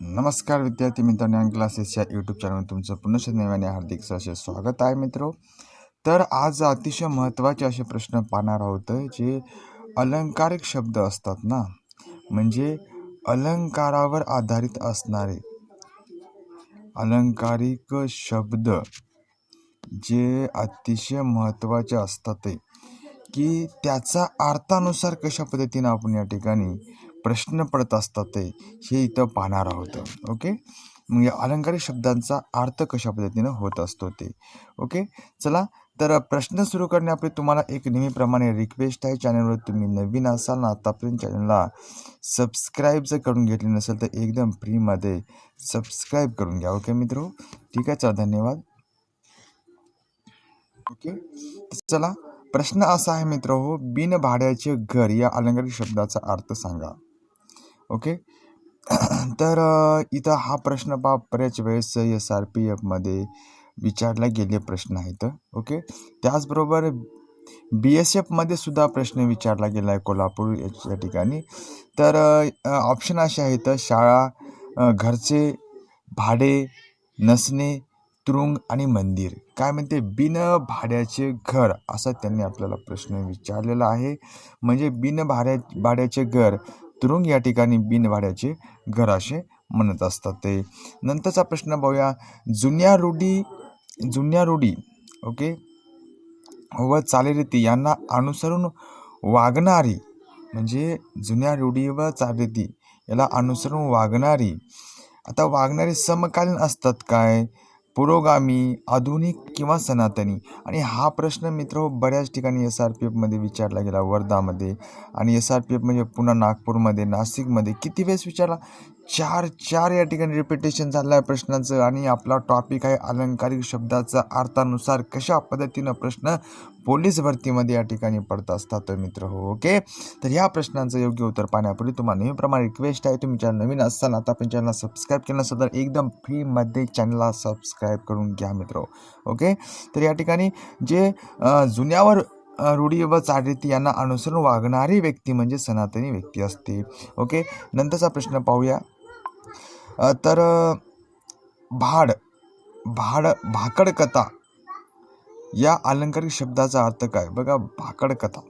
नमस्कार विद्यार्थी मित्रांनो क्लासेस क्लासेसच्या यूट्यूब चॅनलवर तुमचं पुन्हा नव्याने हार्दिक सहर्ष स्वागत आहे मित्रो. तर आज अतिशय महत्त्वाचे असे प्रश्न पाहणार आहोत जे अलंकारिक शब्द असतात ना म्हणजे अलंकारावर आधारित असणारे अलंकारिक शब्द जे अतिशय महत्त्वाचे असतात ते की त्याचा अर्थानुसार कशा पद्धतीनं आपण या ठिकाणी प्रश्न पडत असतात ते हे इथं पाहणार आहोत ओके मग या अलंकारिक शब्दांचा अर्थ कशा पद्धतीनं होत असतो ते ओके चला तर प्रश्न सुरू करण्यापूर्वी तुम्हाला एक नेहमीप्रमाणे रिक्वेस्ट आहे. चॅनलवर तुम्ही नवीन असाल ना आतापर्यंत चॅनलला सबस्क्राईब जर करून घेतले नसेल तर एकदम फ्रीमध्ये सबस्क्राईब करून घ्या ओके मित्र? ठीक आहे चला धन्यवाद. ओके चला प्रश्न असा आहे मित्र हो बिन भाड्याचे घर या अलंकारिक शब्दाचा अर्थ सांगा. ओके? तर इथं हा प्रश्न पा बऱ्याच वेळेस एस आर पी एफमध्ये विचारला गेले प्रश्न आहेत ओके? त्याचबरोबर बी एस एफमध्ये सुद्धा प्रश्न विचारला गेला आहे कोल्हापूर या ठिकाणी. तर ऑप्शन असे आहेत शाळा घरचे भाडे नसणे तुरुंग आणि मंदिर. काय म्हणते? बिन भाड्याचे घर असा त्यांनी आपल्याला प्रश्न विचारलेला आहे. म्हणजे बिन भाड्या भाड्याचे घर तुरुंग या ठिकाणी बिनवाड्याचे घर असे म्हणत असतात ते. नंतरचा प्रश्न पाहूया. जुन्या रूढी जुन्या रूढी ओके व चालीरीती यांना अनुसरून वागणारी म्हणजे जुन्या रूढी व चालीरीती याला अनुसरून वागणारी आता वागणारी समकालीन असतात काय? पुरोगामी आधुनिक किंवा सनातनी? आणि हा प्रश्न मित्र हो बऱ्याच ठिकाणी एस आर पी एफमध्ये विचारला गेला वर्धामध्ये. आणि एस आर पी एफ म्हणजे पुन्हा नागपूरमध्ये नाशिकमध्ये. किती वेळेस विचारला? चार चार या ठिकाणी रिपिटेशन झालं आहे प्रश्नाचं आणि आपला टॉपिक आहे अलंकारिक शब्दाचा. अर्थानुसार कशा पद्धतीनं प्रश्न पोलीस भरतीमध्ये या ठिकाणी पडत असतात मित्र हो ओके तर ह्या प्रश्नांचं योग्य उत्तर पाहण्यापूर्वी तुम्हाला नेहमीप्रमाणे रिक्वेस्ट आहे. तुम्ही चॅनल नवीन असाल आता आपण चॅनलला सबस्क्राईब केलं नसेल तर एकदम फ्रीमध्ये चॅनलला सबस्क्राईब करून घ्या मित्र हो, ओके तर या ठिकाणी जे जुन्यावर रूढी व चालीरीती यांना अनुसरून वागणारी व्यक्ती म्हणजे सनातनी व्यक्ती असते ओके नंतरचा प्रश्न पाहूया. तर भाड भाड भाकड कथा या अलंकारिक शब्दाचा अर्थ काय? बघा भाकड कथा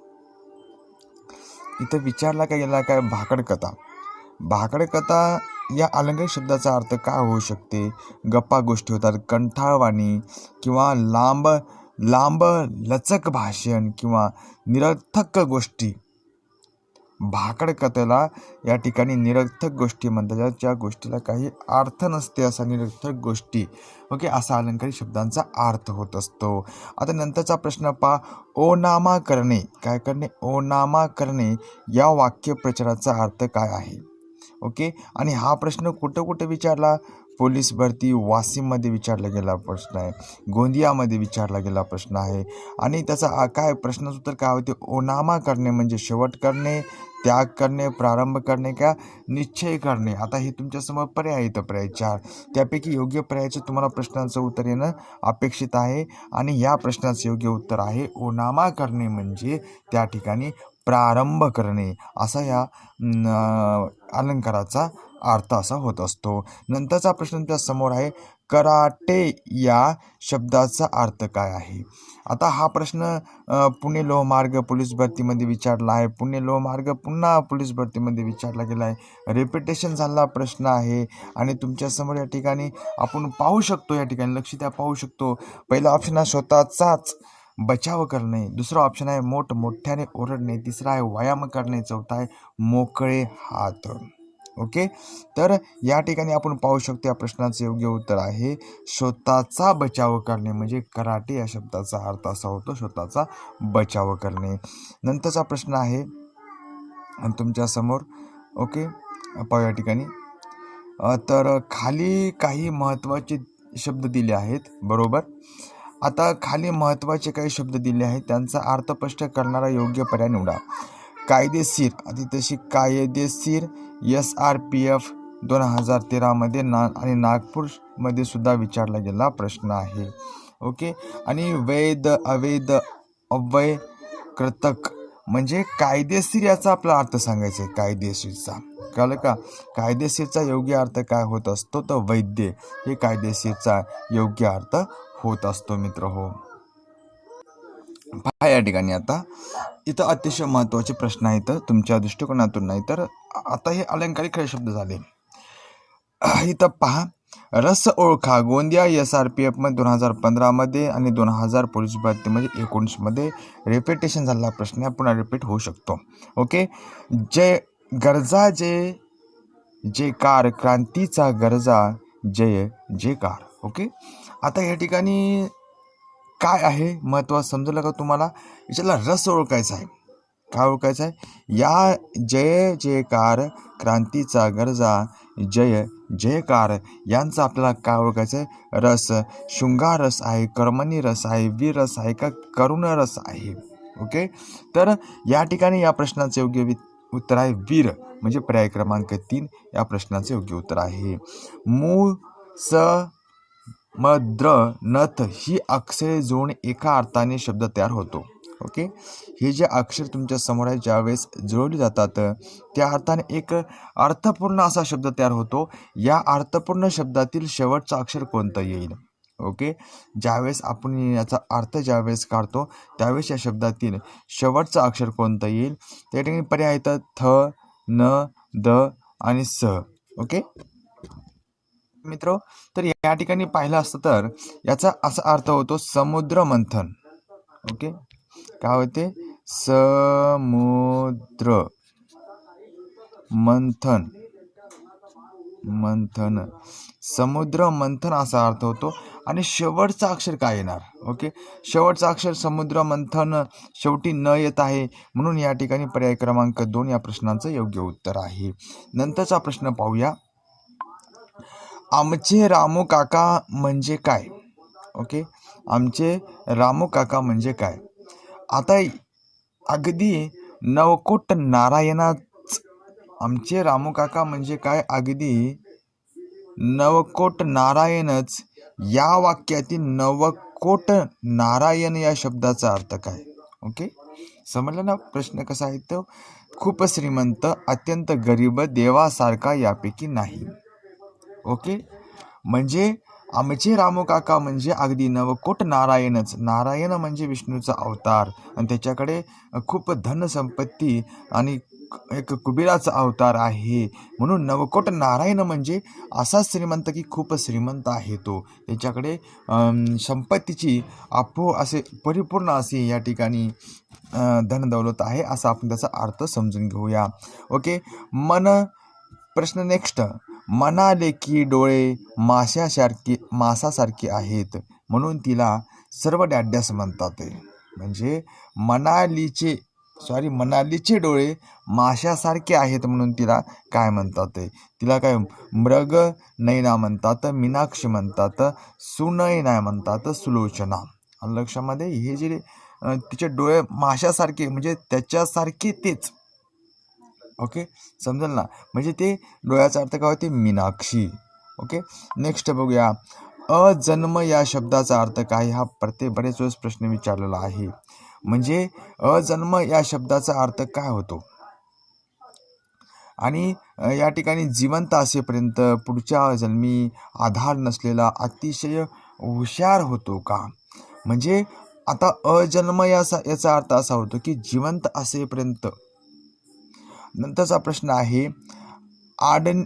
इथं विचारला काय गेला काय? भाकड कथा भाकड कथा या अलंकारिक शब्दाचा अर्थ काय होऊ शकते? गप्पा गोष्टी होतात कंठाळवाणी किंवा लांब लांब लचक भाषण किंवा निरर्थक गोष्टी. भाकड कथेला या ठिकाणी निरर्थक गोष्टी म्हणतात. ज्या गोष्टीला काही अर्थ नसते असा निरर्थक गोष्टी. ओके असा अलंकारी शब्दांचा अर्थ होत असतो. आता नंतरचा प्रश्न पहा. ओनामा करणे. काय करणे? ओनामा करणे या वाक्यप्रचाराचा अर्थ काय आहे? ओके आणि हा प्रश्न कुठं कुठं विचारला? पोलीस भरती वाशिममध्ये विचारला गेला प्रश्न आहे. गोंदियामध्ये विचारला गेला प्रश्न आहे. आणि त्याचा काय प्रश्नाचं उत्तर काय होते? ओनामा करणे म्हणजे शेवट करणे त्याग करणे प्रारंभ करणे का निश्चय करणे? आता हे तुमच्यासमोर पर्याय येतं पर्याय चार. त्यापैकी योग्य पर्यायाचं तुम्हाला प्रश्नांचं उत्तर येणं अपेक्षित आहे. आणि या प्रश्नाचं योग्य उत्तर आहे. ओनामा करणे म्हणजे त्या ठिकाणी प्रारंभ करणे असा या अलंकाराचा अर्थ असा होत असतो. नंतरचा प्रश्न तुमच्यासमोर आहे कराटे या शब्दाचा अर्थ काय आहे? आता हा प्रश्न पुणे लोहमार्ग पोलीस भरतीमध्ये विचारला आहे. पुणे लोहमार्ग पुन्हा पोलीस भरतीमध्ये विचारला गेला आहे. रेपिटेशन झालेला प्रश्न आहे आणि तुमच्यासमोर या ठिकाणी आपण पाहू शकतो या ठिकाणी लक्ष द्या पाहू शकतो. पहिला ऑप्शन हा स्वतःचाच. बचाव करणे. दुसरा ऑप्शन आहे मोठ मोठ्याने ओरडणे. तिसरा आहे व्यायाम करणे. चौथा आहे मोकळे हात. ओके तर या ठिकाणी आपण पाहू शकतो या प्रश्नाचं योग्य उत्तर आहे स्वतःचा बचाव करणे. म्हणजे कराटे या शब्दाचा अर्थ असा होतो स्वतःचा बचाव करणे. नंतरचा प्रश्न आहे तुमच्यासमोर ओके पाहू या ठिकाणी. तर खाली काही महत्त्वाचे शब्द दिले आहेत बरोबर? आता खाली महत्त्वाचे काही शब्द दिले आहेत. त्यांचा अर्थ स्पष्ट करणारा योग्य पर्याय निवडा. कायदेशीर आधी तशी कायदेशीर एस आर पी एफ दोन हजार तेरामध्ये ना आणि नागपूरमध्ये सुद्धा विचारला गेला प्रश्न आहे. ओके? आणि वैध अवैध अवय कृतक म्हणजे कायदेशीर याचा आपला अर्थ सांगायचा आहे. कायदेशीरचा. कळलं का? कायदेशीरचा योग्य अर्थ काय होत असतो? तर वैद्य हे कायदेशीरचा योग्य अर्थ होत असतो मित्र हो. पहा या ठिकाणी आता. इथं अतिशय महत्त्वाचे प्रश्न आहेत तुमच्या दृष्टिकोनातून नाही तर आता हे अलंकारिक खरे शब्द झाले. इथं पहा. रस ओळखा गोंदिया एस आर पी एफमध्ये दोन हजार पंधरामध्ये आणि दोन हजार पोलीस भरतीमध्ये म्हणजे एकोणीसमध्ये रिपिटेशन झालेला प्रश्न पुन्हा रिपीट होऊ शकतो. ओके जय गरजा जय जयकार क्रांतीचा गरजा जय जयकार ओके आता या ठिकाणी काय आहे महत्त्वाचं समजलं का तुम्हाला? याच्याला रस ओळखायचा आहे. काय ओळखायचं आहे? या जय जयकार क्रांतीचा गरजा जय जयकार यांचा आपल्याला काय ओळखायचं आहे? रस. शृंगार रस आहे कर्मणी रस आहे वीर रस आहे का करुण रस आहे? ओके? तर या ठिकाणी या प्रश्नाचं योग्य वि उत्तर आहे वीर. म्हणजे पर्याय क्रमांक तीन या प्रश्नाचे योग्य उत्तर आहे. मूळ स मद्र नथ ही अक्षरे जुळून एका अर्थाने शब्द तयार होतो. ओके हे जे अक्षर तुमच्यासमोर आहे ज्यावेळेस जुळवली जातात त्या अर्थाने एक अर्थपूर्ण असा शब्द तयार होतो. या अर्थपूर्ण शब्दातील शेवटचं अक्षर कोणतं येईल? ओके ज्यावेळेस आपण याचा अर्थ ज्यावेळेस काढतो त्यावेळेस या शब्दातील शेवटचं अक्षर कोणतं येईल? त्या ठिकाणी पर्याय येतं थ न द आणि स. ओके मित्र तर या ठिकाणी पाहिलं असतं तर याचा असा अर्थ होतो समुद्र मंथन ओके? काय होते? समुद्र मंथन. मंथन समुद्र मंथन असा अर्थ होतो. आणि शेवटचा अक्षर काय येणार? ओके? शेवटचा अक्षर समुद्र मंथन शेवटी न येत आहे. म्हणून या ठिकाणी पर्याय क्रमांक दोन या प्रश्नाचं योग्य उत्तर आहे. नंतरचा प्रश्न पाहूया. आमचे रामू काका म्हणजे काय? ओके? आमचे रामू काका म्हणजे काय? आता अगदी नवकोट नारायणाच आमचे रामू काका म्हणजे काय? अगदी नवकोट नारायणच या वाक्यातील नवकोट नारायण या शब्दाचा अर्थ काय? ओके? समजलं ना? प्रश्न कसा आहे तो? खूप श्रीमंत अत्यंत गरीब देवासारखा यापैकी नाही. ओके? म्हणजे आमचे रामू काका म्हणजे अगदी नवकोट नारायणच. नारायण म्हणजे विष्णूचा अवतार. आणि त्याच्याकडे खूप धनसंपत्ती आणि एक कुबेराचा अवतार आहे. म्हणून नवकोट नारायण म्हणजे असा श्रीमंत की खूप श्रीमंत आहे तो. त्याच्याकडे संपत्तीची आपो असे परिपूर्ण असे या ठिकाणी धनदौलत आहे असा आपण त्याचा अर्थ समजून घेऊया. ओके? मन प्रश्न नेक्स्ट म्हणाले की डोळे माशासारखे मासासारखे आहेत म्हणून तिला सर्व डॅड्यास म्हणतात म्हणजे मनालीचे सॉरी मनालीचे डोळे माशासारखे आहेत म्हणून तिला काय म्हणतात तिला काय मृग नैना म्हणतात मीनाक्षी म्हणतात सुनयना म्हणतात सुलोचना. लक्षामध्ये हे जे तिचे डोळे माशासारखे म्हणजे त्याच्यासारखे तेच. ओके? समजेल ना? म्हणजे ते डोळ्याचा अर्थ काय होते? मीनाक्षी. ओके? नेक्स्ट बघूया. अजन्म या शब्दाचा अर्थ काय? हा प्रत्येक बरेच वेळेस प्रश्न विचारलेला आहे. म्हणजे अजन्म या शब्दाचा अर्थ काय होतो? आणि या ठिकाणी जिवंत असेपर्यंत पुढच्या जन्मी आधार नसलेला अतिशय हुशार होतो का? म्हणजे आता अजन्म याचा याचा अर्थ असा होतो की जिवंत असेपर्यंत नंतरचा प्रश्न आहे आडन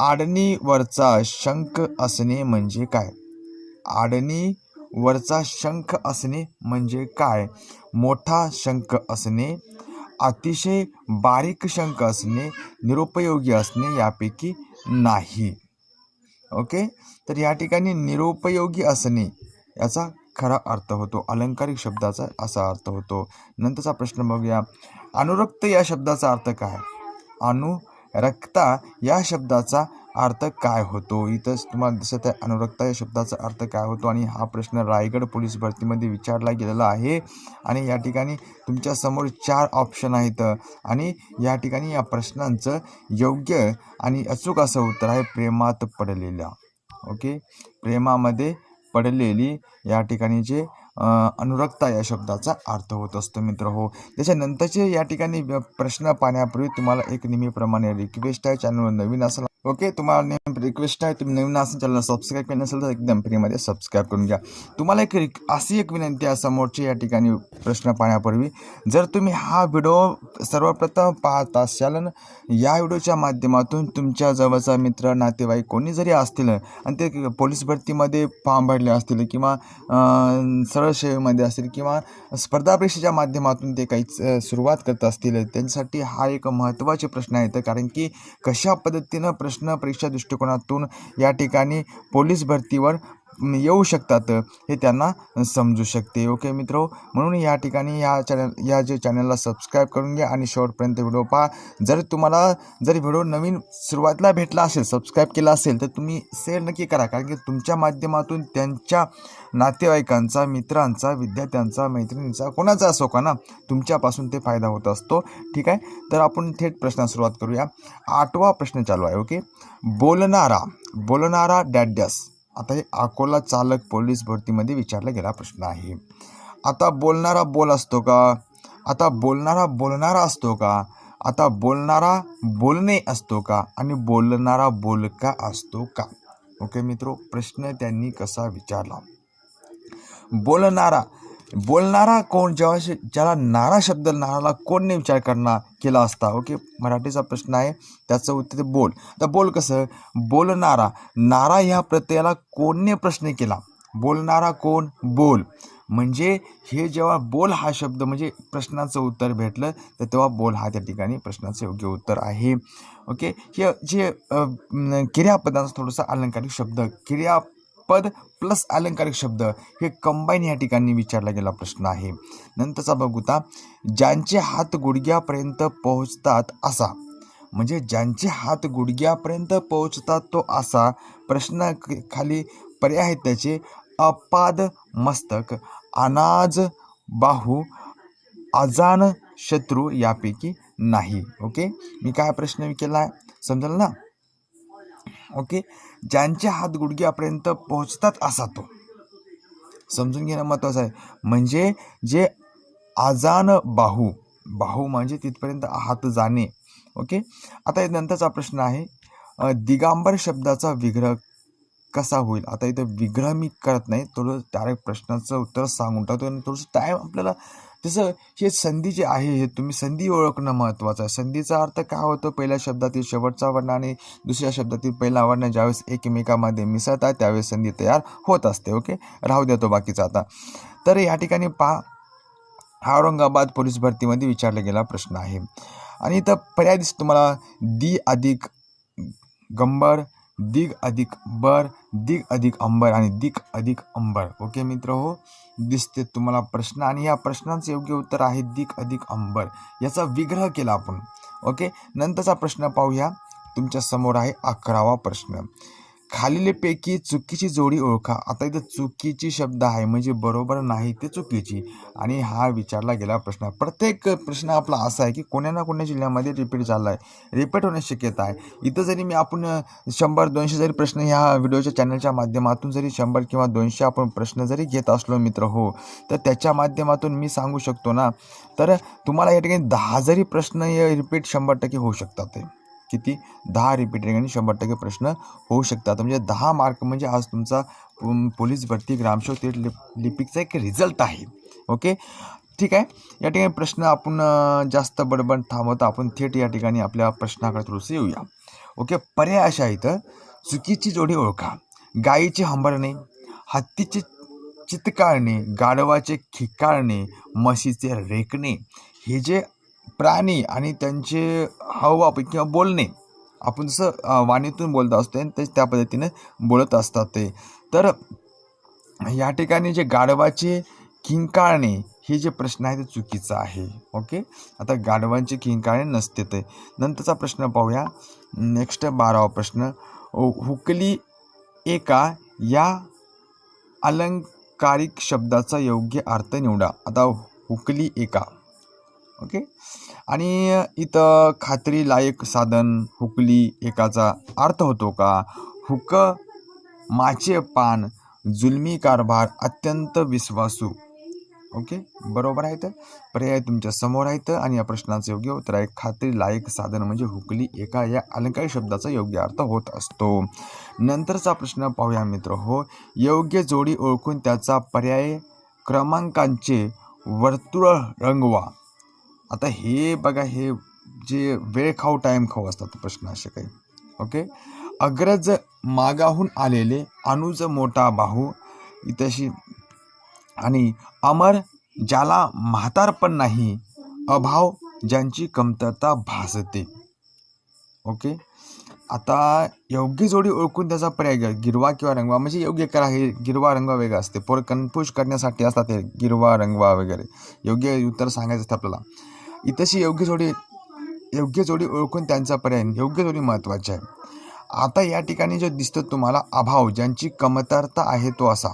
आडणीवरचा शंख असणे म्हणजे काय? आडणीवरचा शंख असणे म्हणजे काय? मोठा शंख असणे अतिशय बारीक शंख असणे निरुपयोगी असणे यापैकी नाही. ओके? तर या ठिकाणी निरुपयोगी असणे याचा खरा अर्थ होतो. अलंकारिक शब्दाचा असा अर्थ होतो. नंतरचा प्रश्न बघूया. अनुरक्त या शब्दाचा अर्थ काय? अनुरक्ता या शब्दाचा अर्थ काय होतो? इथंच तुम्हाला दिसत आहे अनुरक्ता या शब्दाचा अर्थ काय होतो? आणि हा प्रश्न रायगड पोलीस भरतीमध्ये विचारला गेलेला आहे. आणि या ठिकाणी तुमच्यासमोर चार ऑप्शन आहेत. आणि या ठिकाणी या प्रश्नांचं योग्य आणि अचूक असं उत्तर आहे प्रेमात पडलेल्या. ओके? प्रेमामध्ये पडलेली या ठिकाणी जे अनुरक्ता या शब्दाचा अर्थ होत असतो मित्र. हो. त्याच्यानंतरचे या ठिकाणी प्रश्न पाहण्यापूर्वी तुम्हाला एक नेहमीप्रमाणे रिक्वेस्ट आहे. चॅनल नवीन असेल ओके तुम्हाला नेहमी रिक्वेस्ट आहे तुम्ही नवीन असेल चॅनल सबस्क्राईब केलं नसेल तर एकदम फ्रीमध्ये सबस्क्राईब करून घ्या. तुम्हाला एक रिक अशी एक विनंती आहे समोरची या ठिकाणी प्रश्न पाहण्यापूर्वी. जर तुम्ही हा व्हिडिओ सर्वप्रथम पाहत असाल या व्हिडिओच्या माध्यमातून तुमच्या जवळचा मित्र नातेवाईक कोणी जरी असतील आणि ते पोलीस भरतीमध्ये फॉर्म भरले असतील किंवा सरळ सेवेमध्ये असतील किंवा स्पर्धा परीक्षेच्या माध्यमातून ते काही सुरुवात करत असतील त्यांच्यासाठी हा एक महत्त्वाचे प्रश्न आहे. कारण की कशा पद्धतीनं प्रश्न परीक्षा दृष्टिकोनातून या ठिकाणी पोलीस भरतीवर येऊ शकतात हे त्यांना समजू शकते. ओके मित्र म्हणून या ठिकाणी या चॅनल या जे चॅनलला सबस्क्राईब करून घ्या आणि शेवटपर्यंत व्हिडिओ पहा. जर तुम्हाला जर व्हिडिओ नवीन सुरुवातीला भेटला असेल सबस्क्राईब केला असेल तर तुम्ही शेअर नक्की करा. कारण की तुमच्या माध्यमातून त्यांच्या नातेवाईकांचा मित्रांचा विद्यार्थ्यांचा मैत्रिणींचा कोणाचा असो का ना तुमच्यापासून ते फायदा होत असतो. ठीक आहे? तर आपण थेट प्रश्नास सुरुवात करूया. आठवा प्रश्न चालू आहे. ओके? बोलणारा बोलणारा डॅडस आता हे अकोला चालक पोलीस भरतीमध्ये विचारला गेला प्रश्न आहे. आता बोलणारा बोल असतो का? आता बोलणारा बोलणारा असतो का? आता बोलणारा बोलणे असतो का? आणि बोलणारा बोलका असतो का? ओके मित्रो प्रश्न त्यांनी कसा विचारला? बोलणारा बोलणारा कोण जेव्हा ज्याला नारा शब्द नाराला कोणने विचार करणार केला असता? ओके मराठीचा प्रश्न आहे त्याचं उत्तर ते बोल. तर बोल कसं? बोलणारा नारा ह्या प्रत्ययाला कोणने प्रश्न केला? बोलणारा कोण? बोल. म्हणजे हे जेव्हा बोल हा शब्द म्हणजे प्रश्नाचं उत्तर भेटलं तर तेव्हा बोल हा त्या ठिकाणी प्रश्नाचं योग्य उत्तर आहे. ओके हे जे क्रियापदांचा थोडासा अलंकारिक शब्द क्रिया पद प्लस अलंकारिक शब्द हे कंबाईन या ठिकाणी विचारला गेला प्रश्न आहे. नंतरचा बघूता ज्यांचे हात गुडघ्यापर्यंत पोहोचतात असा. म्हणजे ज्यांचे हात गुडघ्यापर्यंत पोहोचतात तो असा प्रश्ना खाली पर्याय आहेत त्याचे. अपाद मस्तक अनाज बाहू अजान शत्रू यापैकी नाही. ओके? मी काय प्रश्न केला आहे समजलं ना? ओके? ज्यांचे हात गुडघ्यापर्यंत पोहोचतात असा तो. समजून घेणं महत्त्वाचं आहे. म्हणजे जे आजान बाहू बाहू म्हणजे तिथपर्यंत हात जाणे. ओके? आता नंतरचा प्रश्न आहे. दिगांबर शब्दाचा विग्रह कसा होईल? आता इथं विग्रह मी करत नाही. थोडं डायरेक्ट प्रश्नाचं उत्तर सांगून टाकतो आणि थोडंसं टाईम आपल्याला तसं हे संधी जे आहे हे तुम्ही संधी ओळखणं महत्त्वाचं आहे. संधीचा अर्थ काय होतो? पहिल्या शब्दातील शेवटचा वर्ण आणि दुसऱ्या शब्दातील पहिला वर्ण ज्यावेळेस एकमेकामध्ये मिसळतात त्यावेळेस संधी तयार होत असते. ओके? राहू द्या तो बाकीचा आता. तर या ठिकाणी पहा हा औरंगाबाद पोलीस भरतीमध्ये विचारला गेला प्रश्न आहे. आणि इथं पर्याय दिसतो तुम्हाला. दी अधिक गंबर दिग अधिक बर दिग अधिक अंबर आणि दिग अधिक अंबर. ओके मित्र हो? दिसते तुम्हाला प्रश्न. आणि या प्रश्नांचं योग्य उत्तर आहे दिक अधिक अंबर. याचा विग्रह केला आपण. ओके? नंतरचा प्रश्न पाहूया. तुमच्यासमोर आहे अकरावा प्रश्न. खालीलपैकी चुकीची जोडी ओळखा. आता इथं चुकीची शब्द आहे म्हणजे बरोबर नाही ते चुकीची. आणि हा विचारला गेला प्रश्न. प्रत्येक प्रश्न आपला असा आहे की कोण्या ना कोण्या जिल्ह्यामध्ये रिपीट झाला आहे रिपीट होण्याची शक्यता आहे. इथं जरी मी आपण शंभर दोनशे जरी प्रश्न ह्या व्हिडिओच्या चॅनलच्या माध्यमातून जरी शंभर किंवा दोनशे आपण प्रश्न जरी घेत असलो मित्र हो तर त्याच्या माध्यमातून मी सांगू शकतो ना? तर तुम्हाला या ठिकाणी दहा जरी प्रश्न हे रिपीट शंभर टक्के होऊ शकतात किती दहा रिपीटिंग आणि शंभर टक्के प्रश्न होऊ शकतात. म्हणजे दहा मार्क म्हणजे आज तुमचा पोलीस भरती ग्रामसेवक थेट लिप लिपिकचा एक रिझल्ट आहे. ओके ठीक आहे? या ठिकाणी प्रश्न आपण जास्त बडबड थांबवता आपण थेट या ठिकाणी आपल्या प्रश्नाकडे थोडंसं येऊया. ओके पर्याय अशा इथं चुकीची जोडी ओळखा. गायीचे हंबरणे हत्तीचे चितकाळणे गाढवाचे खिकाळणे म्हशीचे रेकणे. हे जे प्राणी आणि त्यांचे हावभाव किंवा बोलणे. आपण जसं वाणीतून बोलत असतो आणि ते त्या पद्धतीने बोलत असतात ते. तर या ठिकाणी जे गाढवाचे किंकाळणे हे जे प्रश्न आहे ते चुकीचं आहे. ओके? आता गाढवांचे किंकाळणे नसते ते. नंतरचा प्रश्न पाहूया. नेक्स्ट बारावा प्रश्न. हुकली एका या अलंकारिक शब्दाचा योग्य अर्थ निवडा. आता हुकली एका. ओके? आणि इथं खात्री लायक साधन हुकली एकाचा अर्थ होतो का? हुक माचे पान जुलमी कारभार अत्यंत विश्वासू. ओके? बरोबर आहे तर? पर्याय तुमच्यासमोर आहेत आणि या प्रश्नाचं योग्य उत्तर आहे. खात्री लायक साधन म्हणजे हुकली एका या अलंकारी शब्दाचा योग्य अर्थ होत असतो. नंतरचा प्रश्न पाहूया मित्र. हो योग्य जोडी ओळखून त्याचा पर्याय क्रमांकांचे वर्तुळ रंगवा. आता हे बघा हे जे वेळ खाऊ टाईम खाऊ असतात प्रश्न असे काही. ओके अग्रज मागाहून आलेले अनुज मोठा बाहू इतशी आणि अमर ज्याला म्हातारपण नाही अभाव ज्यांची कमतरता भासते. ओके आता योग्य जोडी ओळखून त्याचा पर्याय घ्या. गिरवा किंवा रंगवा. म्हणजे योग्य करा हे गिरवा रंगवा वेगळा असते. पोर कन्फ्यूज करण्यासाठी असतात हे गिरवा रंगवा वगैरे. योग्य उत्तर सांगायचं असतं आपल्याला. इथंशी योग्य जोडी योग्य जोडी ओळखून त्यांचा पर्याय योग्य जोडी महत्त्वाची आहे. आता या ठिकाणी जो दिसतो तुम्हाला अभाव ज्यांची कमतरता आहे तो असा.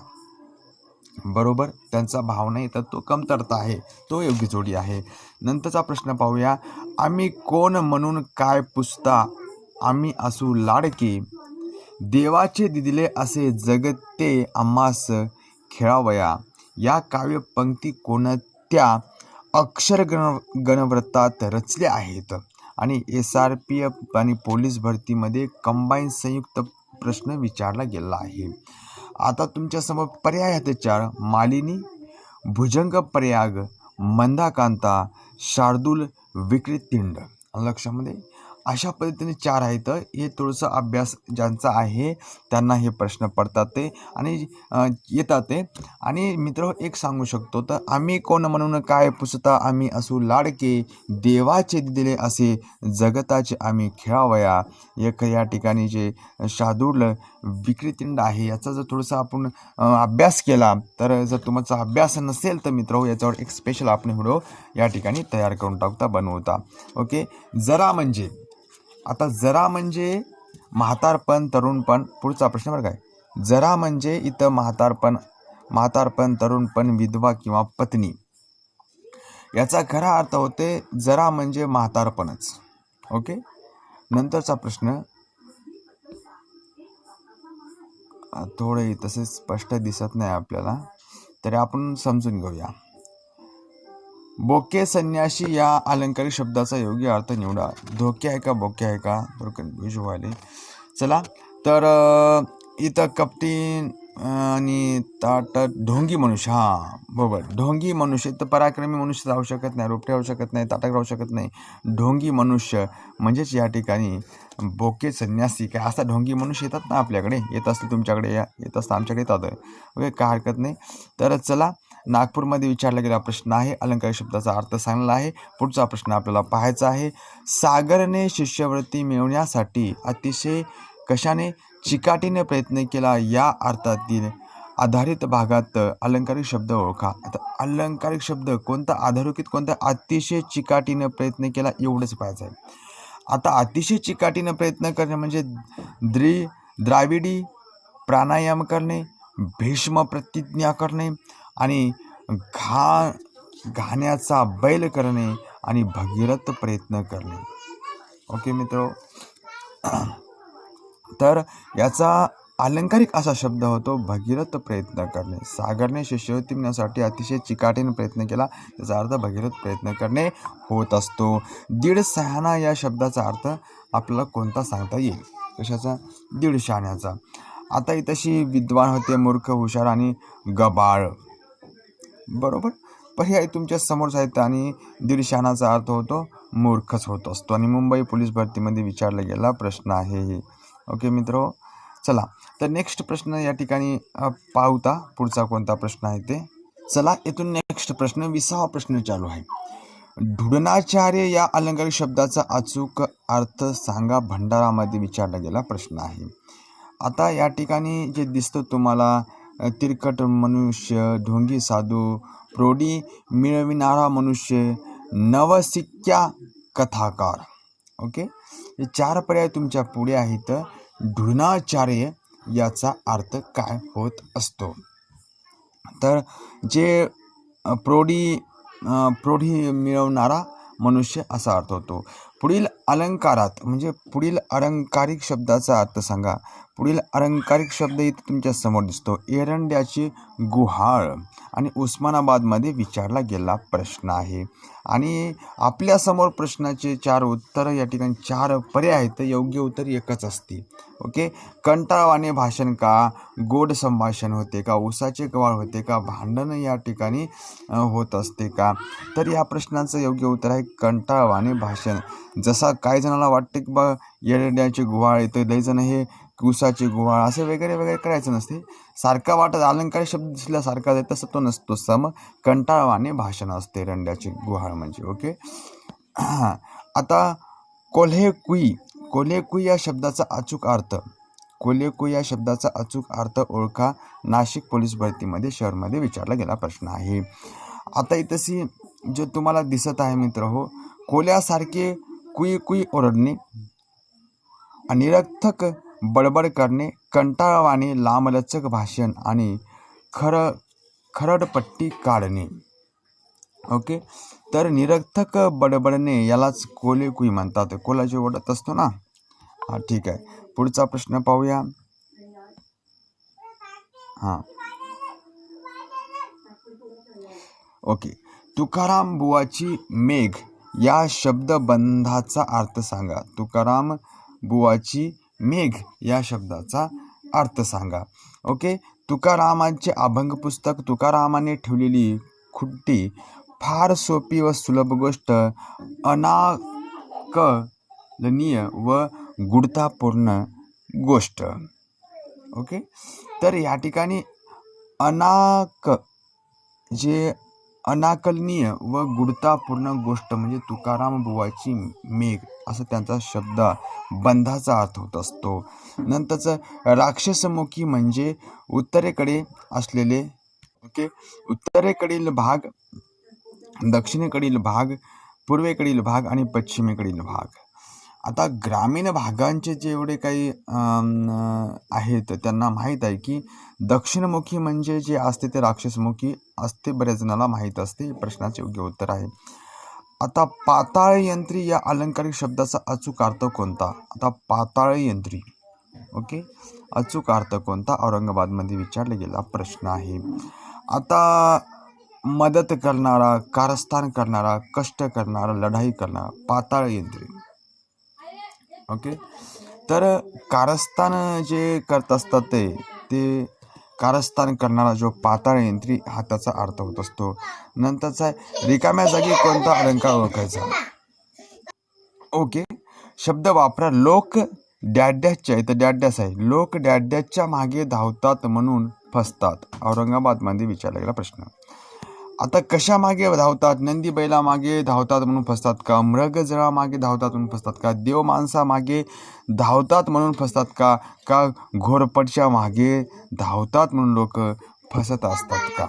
बरोबर? त्यांचा भाव नाही तर तो कमतरता आहे तो योग्य जोडी आहे. नंतरचा प्रश्न पाहूया. आम्ही कोण म्हणून काय पुसता? आम्ही असू लाडके? देवाचे दिदिले असे जगते आम्हास खेळावया. या काव्यपंक्ती कोणत्या अक्षर गण गणव्रतात रचले आहेत. आणि एस आर पी एफ आणि पोलीस भरतीमध्ये कंबाईन संयुक्त प्रश्न विचारला गेला आहे. आता तुमच्यासमोर पर्याय आहेत चार. मालिनी भुजंग प्रयाग मंदाकांता शार्दूल विक्रितिंड. लक्षामध्ये अशा पद्धतीने चार आहेत. हे थोडंसं अभ्यास ज्यांचा आहे त्यांना हे प्रश्न पडतात ते आणि येतात ते. आणि मित्र एक सांगू शकतो तर आम्ही कोण म्हणून काय पुसता आम्ही असू लाडके देवाचे दिले असे जगताचे आम्ही खेळावया. एक या ठिकाणी जे शादूल विक्रीतिंड आहे याचा जर थोडासा आपण अभ्यास केला तर जर तुमचा अभ्यास नसेल तर मित्र याच्यावर एक स्पेशल आपण व्हिडिओ या ठिकाणी तयार करून टाकता बनवता ओके? जरा म्हणजे आता जरा म्हणजे म्हातारपण तरुणपण पुढचा प्रश्न बरं काय. जरा म्हणजे इथं म्हातारपण म्हातारपण तरुणपण विधवा किंवा पत्नी. याचा खरा अर्थ होते जरा म्हणजे म्हातारपणच. ओके? नंतरचा प्रश्न. थोडे तसेच स्पष्ट दिसत नाही आपल्याला. तरी आपण समजून घेऊया. बोके संन्याशी या अलंकारिक शब्दाचा योग्य अर्थ निवडा. धोके आहे का? बोके आहे का? थोडं कन्फ्युज व्हायला चला तर इथं कपटी आणि ताट ढोंगी मनुष्य हां बरोबर. ढोंगी मनुष्य तर पराक्रमी मनुष्य राहू शकत नाही रोपटे राहू शकत नाही ताटक राहू शकत नाही. ढोंगी मनुष्य म्हणजेच या ठिकाणी बोके संन्यासी काय? असा ढोंगी मनुष्य येतात ना आपल्याकडे? येत असते तुमच्याकडे या येत असतं आमच्याकडे येतात. ओके काय हरकत नाही. तर चला नागपूरमध्ये विचारला गेला प्रश्न आहे. अलंकार शब्दाचा अर्थ सांगला आहे. पुढचा प्रश्न आपल्याला पाहायचा आहे. सागरने शिष्यवृत्ती मिळवण्यासाठी अतिशय कशाने चिकाटीने प्रयत्न केला या अर्थातील आधारित भागात अलंकारिक शब्द ओळखा. आता अलंकारिक शब्द कोणता आधारित कोणता अतिशय चिकाटीने प्रयत्न केला एवढंच पाहायचं आहे. आता अतिशय चिकाटीने प्रयत्न करणे म्हणजे द्रि द्राविडी प्राणायाम करणे भीष्म प्रतिज्ञा करणे आणि घा घाण्याचा बैल करणे आणि भगीरथ प्रयत्न करणे. ओके मित्र? तर याचा अलंकारिक असा शब्द होतो भगीरथ प्रयत्न करणे. सागरने शिष्यवृत्ती मिळण्यासाठी अतिशय चिकाटीने प्रयत्न केला. त्याचा अर्थ भगीरथ प्रयत्न करणे होत असतो. दीड सहाणा या शब्दाचा अर्थ आपल्याला कोणता सांगता येईल? कशाचा? दीड शहाण्याचा. आता तशी विद्वान होते मूर्ख हुशार आणि गबाळ. बरोबर? पर्याय तुमच्यासमोर आहेत आणि दीड अर्थ होतो मूर्खच होत असतो. आणि मुंबई पोलीस भरतीमध्ये विचारला गेला प्रश्न आहे हे. ओके मित्र? चला तर नेक्स्ट प्रश्न या ठिकाणी पाहता. पुढचा कोणता प्रश्न आहे ते? चला येथून नेक्स्ट प्रश्न विसावा प्रश्न चालू आहे. ढुडणाचार्य या अलंकारिक शब्दाचा अचूक अर्थ सांगा भंडारामध्ये विचारला गेला प्रश्न आहे. आता या ठिकाणी जे दिसतं तुम्हाला तिरकट मनुष्य ढोंगी साधू प्रौढी मिळविणारा मनुष्य नवसिक्या कथाकार. ओके? हे चार पर्याय तुमच्यापुढे आहेत. ढुणाचार्य याचा अर्थ काय होत असतो? तर जे प्रोढी प्रौढी प्रौढी मिळवणारा मनुष्य असा अर्थ होतो. पुढील अलंकारात म्हणजे पुढील अलंकारिक शब्दाचा अर्थ सांगा. पुढील अलंकारिक शब्द इथे तुमच्यासमोर दिसतो. एरंड्याची गुहाळ. आणि उस्मानाबादमध्ये विचारला गेला प्रश्न आहे. आणि आपल्यासमोर प्रश्नाचे चार उत्तरं या ठिकाणी चार पर्याय आहेत योग्य उत्तर एकच असते. ओके? कंटाळवाने भाषण का? गोड संभाषण होते का? उसाचे गवाळ होते का? भांडणं या ठिकाणी होत असते का? तर या प्रश्नाचं योग्य उत्तर आहे कंटाळवाने भाषण. जसा काही जणाला वाटते की बा येड्याचे गुहाळ येतं लई हे कुसाचे गुहाळ असे वगैरे वगैरे करायचं नसते. सारखा वाटत अलंकार शब्द दिसल्यासारखा आहे तसं तो नसतो. सम कंटाळवाणे भाषण असते रंड्याचे गुहाळ म्हणजे ओके? आता कोल्हे कुई कोल्हे कुई या शब्दाचा अचूक अर्थ कोल्हे कुई या शब्दाचा अचूक अर्थ ओळखा नाशिक पोलीस भरतीमध्ये शहरमध्ये विचारला गेला प्रश्न आहे. आता इथंशी जे तुम्हाला दिसत आहे मित्र हो कोल्यासारखे कुई कुई ओरडणे निरर्थक बडबड करणे कंटाळवाणे लांबलचक भाषण आणि खर खरडपट्टी काढणे. ओके? तर निरर्थक बडबडणे यालाच कोले कुई म्हणतात. कोला जे ओढत असतो ना? हा ठीक आहे. पुढचा प्रश्न पाहूया. हां. ओके. तुकाराम बुवाची मेघ या शब्दबंधाचा अर्थ सांगा. तुकाराम बुवाची मेघ या शब्दाचा अर्थ सांगा. ओके? तुकारामांचे अभंग पुस्तक तुकारामाने ठेवलेली खुट्टी फार सोपी व सुलभ गोष्ट अनाकलनीय व गुढतापूर्ण गोष्ट. ओके? तर या ठिकाणी अनाक जे अनाकलनीय व गुढतापूर्ण गोष्ट म्हणजे तुकाराम बुवाची मेघ असं त्यांचा शब्द बंधाचा अर्थ होत असतो. नंतरचं राक्षसमुखी म्हणजे उत्तरेकडे असलेले ओके उत्तरेकडील भाग दक्षिणेकडील भाग पूर्वेकडील भाग आणि पश्चिमेकडील भाग. आता ग्रामीण भागांचे जेवढे काही आहेत त्यांना माहीत आहे की दक्षिणमुखी म्हणजे जे असते ते राक्षसमुखी असते बऱ्याच जणाला माहीत असते हे प्रश्नाचे योग्य उत्तर आहे. आता पाताळयंत्री या अलंकारिक शब्दाचा अचूक अर्थ कोणता? आता पाताळयंत्री ओके? अचूक अर्थ कोणता? औरंगाबादमध्ये विचारला गेला प्रश्न आहे. आता मदत करणारा कारस्थान करणारा कष्ट करणारा लढाई करणारा पाताळयंत्री ओके? तर कारस्थान जे करत असतात ते ते कारस्थान करणारा जो पाताळ यंत्री हा त्याचा अर्थ होत असतो. नंतरचा आहे रिकाम्या जागी कोणता अलंकार ओळखायचा? ओके. शब्द वापरा लोक डॅड्याच्या इथं डॅड्यास आहे. लोक डॅड्याच्या मागे धावतात म्हणून फसतात. औरंगाबादमध्ये विचारला गेला प्रश्न. आता कशा मागे धावतात? नंदी बैला मागे धावतात म्हणून फसतात का? मृगजळा मागे धावतात म्हणून फसतात का? देव माणसा मागे धावतात म्हणून फसतात का? का घोरपटच्या मागे धावतात म्हणून लोक फसत असतात का?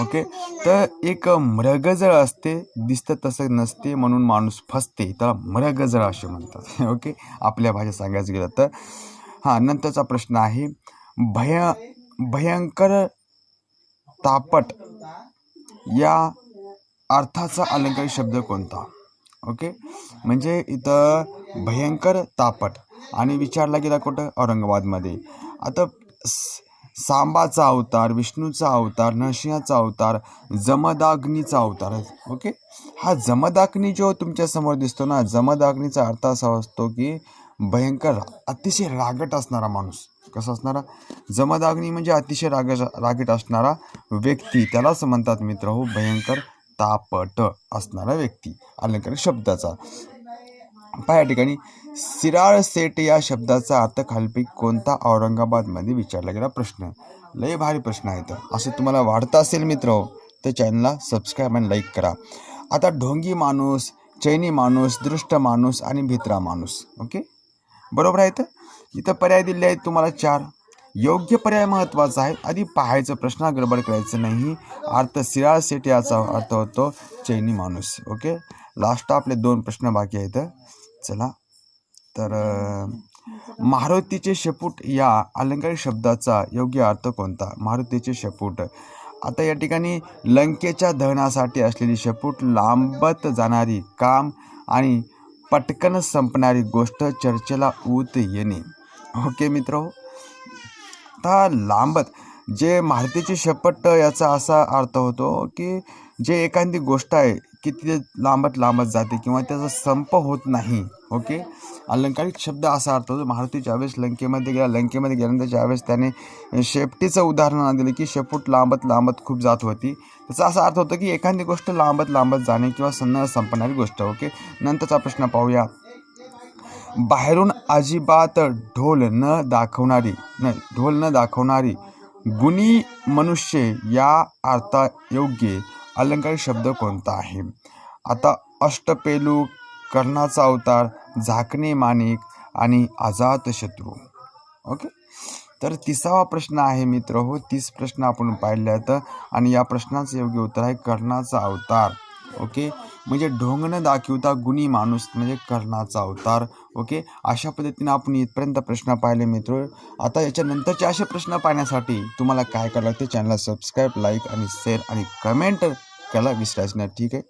ओके? तर एक मृगजळ असते दिसतं तसं नसते म्हणून माणूस फसते. त्याला मृगजळ असे म्हणतात. ओके? आपल्या भाषेत सांगायचं गेलं तर. हां नंतरचा प्रश्न आहे. भय भयंकर तापट या अर्थाचा अलंकारिक शब्द कोणता? ओके? म्हणजे इथं भयंकर तापट. आणि विचारला गेला कुठं? औरंगाबादमध्ये. आता स- सांबाचा अवतार विष्णूचा अवतार नरसिंहाचा अवतार जमदाग्नीचा अवतार. ओके? हा जमदाग्नी जो तुमच्यासमोर दिसतो ना जमदाग्नीचा अर्थ असा असतो की भयंकर अतिशय रागट असणारा माणूस. कसा असणारा? जमदाग्नी म्हणजे अतिशय राग रागीट असणारा व्यक्ती. त्यालाच म्हणतात मित्र हो भयंकर तापट असणारा व्यक्ती. अलंकार शब्दाचा. पहा या ठिकाणी सिराळ सेट या शब्दाचा अर्थ खालपी कोणता? औरंगाबादमध्ये विचारला गेला प्रश्न. लय भारी प्रश्न आहेत. असं तुम्हाला वाढतं असेल मित्र हो, तर चॅनलला सबस्क्राईब आणि लाईक करा. आता ढोंगी माणूस चैनी माणूस दृष्ट माणूस आणि भित्रा माणूस. ओके? बरोबर आहे तर? इथं पर्याय दिले आहेत तुम्हाला चार. योग्य पर्याय महत्त्वाचा आहे. आधी पाहायचं प्रश्न गडबड करायचं नाही. अर्थ सिराळ सेट याचा अर्थ होतो चैनी माणूस. ओके? लास्ट आपले दोन प्रश्न बाकी आहेत. चला. तर मारुतीचे शेपूट या अलंकारिक शब्दाचा योग्य अर्थ कोणता? मारुतीचे शेपूट. आता या ठिकाणी लंकेच्या दहनासाठी असलेली शेपूट लांबत जाणारी काम आणि पटकन संपणारी गोष्ट चर्चेला ऊत येणे. ओके मित्र? आता लांबत जे माहितीची शपथ याचा असा अर्थ होतो की जे एखादी गोष्ट आहे की ती लांबत लांबत जाते किंवा त्याचा संप होत नाही ओके? अलंकारिक शब्द असा अर्थ होतो मारुती ज्यावेळेस लंकेमध्ये गेला लंकेमध्ये गेल्यानंतर ज्यावेळेस त्याने शेपटीचं उदाहरण दिलं की शेपूट लांबत लांबत खूप जात होती. त्याचा असा अर्थ होतो की एखादी गोष्ट लांबत लांबत जाणे किंवा सन्न संपणारी गोष्ट ओके? नंतरचा प्रश्न पाहूया. बाहेरून अजिबात ढोल न दाखवणारी नाही ढोल न दाखवणारी गुणी मनुष्य या अर्थायोग्य अलंकारिक शब्द कोणता आहे? आता अष्टपेलू कर्णाचा अवतार झाकणे माणिक आणि अजातशत्रू ओके? तर तिसावा प्रश्न आहे मित्र हो तीस प्रश्न आपण पाहिले आहेत. आणि या प्रश्नाचं योग्य उत्तर आहे कर्णाचा अवतार. ओके? म्हणजे ढोंगणं न दाखवता गुणी माणूस म्हणजे कर्णाचा अवतार. ओके? अशा पद्धतीने आपण इथपर्यंत प्रश्न पाहिले मित्र. आता याच्यानंतरचे असे प्रश्न पाहण्यासाठी तुम्हाला काय करावं ते चॅनलला सबस्क्राईब लाईक आणि शेअर आणि कमेंट करायला विसरायचं नाही ठीक आहे?